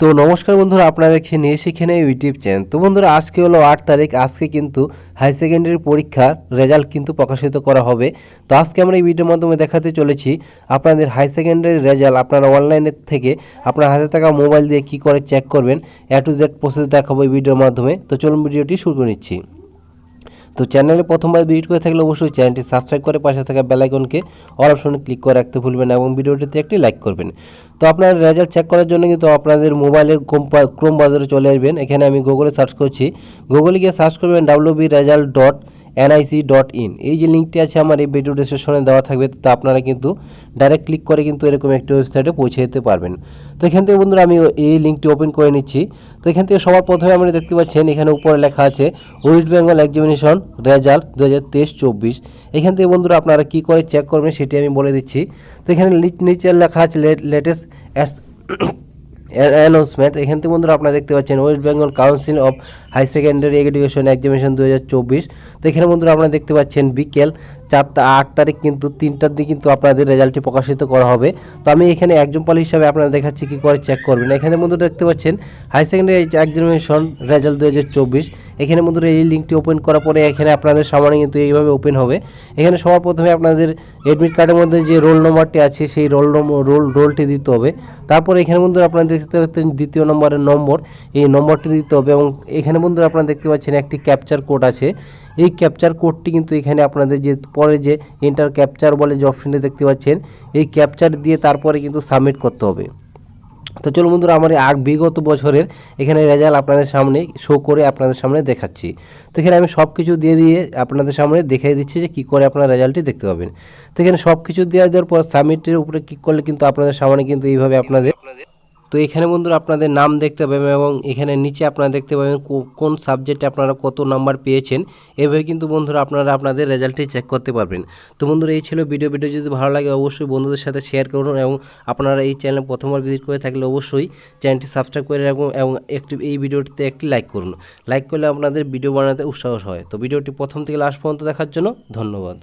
তো নমস্কার বন্ধুরা, আপনারা নিয়ে শিখে ইউটিউব চ্যানেল। তো বন্ধুরা, আজকে হলো আট তারিখ, আজকে কিন্তু হাই সেকেন্ডারি পরীক্ষার রেজাল্ট কিন্তু প্রকাশিত করা হবে। তো আজকে আমরা এই ভিডিওর মাধ্যমে দেখাতে চলেছি আপনাদের হাই সেকেন্ডারি রেজাল্ট, আপনারা অনলাইনের থেকে আপনার হাতে থাকা মোবাইল দিয়ে কি করে চেক করবেন এ টু জেড প্রসেস দেখাবো এই ভিডিওর মাধ্যমে। তো চলুন ভিডিওটি শুরু করে নিচ্ছি। তো চ্যানেলে প্রথমবার ভিজিট করে থাকলে অবশ্যই চ্যানেলটি সাবস্ক্রাইব করে পাশে থাকা বেলাইকনকে অল অপশনে ক্লিক করে রাখতে ভুলবেন এবং ভিডিওটিতে একটি লাইক করবেন। তো আপনার রেজাল্ট চেক করার জন্য কিন্তু আপনাদের মোবাইলে ক্রোম বাজারে চলে আসবেন। এখানে আমি গুগলে সার্চ করছি। গুগলে গিয়ে সার্চ করবেন W result dot NIC dot in এই যে লিঙ্কটি আছে আমার, এই ভিডিও ডিসক্রিপশনে দেওয়া থাকবে, তো আপনারা কিন্তু ডাইরেক্ট ক্লিক করে কিন্তু এরকম একটি ওয়েবসাইটে পৌঁছে যেতে পারবেন। তো এখান থেকে বন্ধুরা, আমি এই লিঙ্কটি ওপেন করে নিচ্ছি। তো এখান থেকে সবার প্রথমে আমরা দেখতে পাচ্ছেন, এখানে উপরে লেখা আছে ওয়েস্ট বেঙ্গল এক্সামিনেশন রেজাল্ট দু হাজার তেইশ চব্বিশ। এখান থেকে বন্ধুরা, আপনারা কী করে চেক করবেন সেটি আমি বলে দিচ্ছি। তো এখানে নিচে লেখা আছে লেটেস্ট অ্যানাউন্সমেন্ট এখান থেকে বন্ধুরা আপনারা দেখতে পাচ্ছেন West Bengal Council of High Secondary Education Examination দু হাজার চব্বিশ। তো এখানে বন্ধুরা আপনারা দেখতে পাচ্ছেন বিকেল চারটা আট তারিখ কিন্তু তিনটার দিকে কিন্তু আপনাদের রেজাল্টটি প্রকাশিত করা হবে। তো আমি এখানে একজন পাল হিসাবে আপনারা দেখাচ্ছি, কী করে চেক করবেন। এখানে বন্ধুরা দেখতে পাচ্ছেন হাই সেকেন্ডারি এক্সামিনেশন রেজাল্ট দু হাজার চব্বিশ। এখানে বন্ধুরা এই লিঙ্কটি ওপেন করার পরে এখানে আপনাদের সামনে কিন্তু এইভাবে ওপেন হবে। এখানে সবার প্রথমে আপনাদের এডমিট কার্ডের মধ্যে যে রোল নম্বরটি আছে, সেই রোল নম্বর রোল রোলটি দিতে হবে। তারপর এখানে বন্ধুরা আপনারা দেখতে পাচ্ছেন দ্বিতীয় নম্বরের নম্বর এই নম্বরটি দিতে হবে এবং এখানে বন্ধুরা আপনারা দেখতে পাচ্ছেন একটি ক্যাপচার কোড আছে। এই ক্যাপচার কোডটি কিন্তু এখানে আপনাদের যে, পরে যে ইন্টার ক্যাপচার বলে যে অপশনটি দেখতে পাচ্ছেন, এই ক্যাপচার দিয়ে তারপরে কিন্তু সাবমিট করতে হবে। তো চলুন বন্ধুরা, আমার আগ বিগত বছরের এখানে রেজাল্ট আপনাদের সামনে শো করে আপনাদের সামনে দেখাচ্ছি। তো এখানে আমি সব কিছু দিয়ে দিয়ে আপনাদের সামনে দেখিয়ে দিচ্ছি যে কী করে আপনারা রেজাল্টটি দেখতে পাবেন। তো এখানে সব কিছু দেওয়া দেওয়ার পর সাবমিটের উপরে ক্লিক করলে কিন্তু আপনাদের সামনে কিন্তু এইভাবে আপনাদের তো এখানে বন্ধুরা আপনাদের নাম দেখতে পাবেন এবং এখানে নিচে আপনারা দেখতে পাবেন কোন সাবজেক্টে আপনারা কত নাম্বার পেয়েছেন। এভাবে কিন্তু বন্ধুরা আপনারা আপনাদের রেজাল্টটি চেক করতে পারবেন। তো বন্ধুরা এই ছিল ভিডিও ভিডিও যদি ভালো লাগে অবশ্যই বন্ধুদের সাথে শেয়ার করুন এবং আপনারা এই চ্যানেল প্রথমবার ভিজিট করে থাকলে অবশ্যই চ্যানেলটি সাবস্ক্রাইব করে রাখুন এবং একটি, এই ভিডিওটিতে একটি লাইক করুন। লাইক করলে আপনাদের ভিডিও বানাতে উৎসাহ হয়। তো ভিডিওটি প্রথম থেকে লাস্ট পর্যন্ত দেখার জন্য ধন্যবাদ।